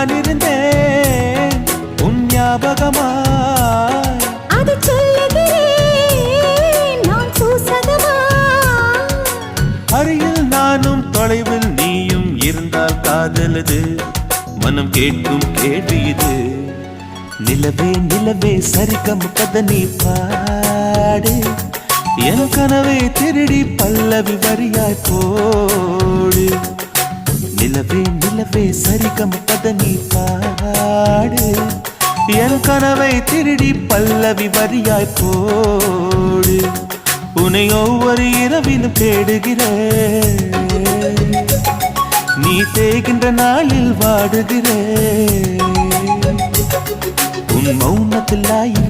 நான் இருந்தேன் உன் ஞாபகமா அது அருகில் நானும் தொலைவில் நீயும் இருந்தால் காதலது. மனம் கேட்கும் கேள்வி இது. நிலவே நிலவே சரிகம் கதனி பாடு. என் கனவை திருடி பல்லவி வரியாய் போடு. நிலவே கனவே சரிகம் பதனி பாடு. என் கனவை திருடி பல்லவி வரியாய் போடு. உன்னை ஒவ்வொரு இரவிலும் தேடுகிறேன். நீ தேகின்ற நாளில் வாடுகிறேன். உன் மௌனத்தில்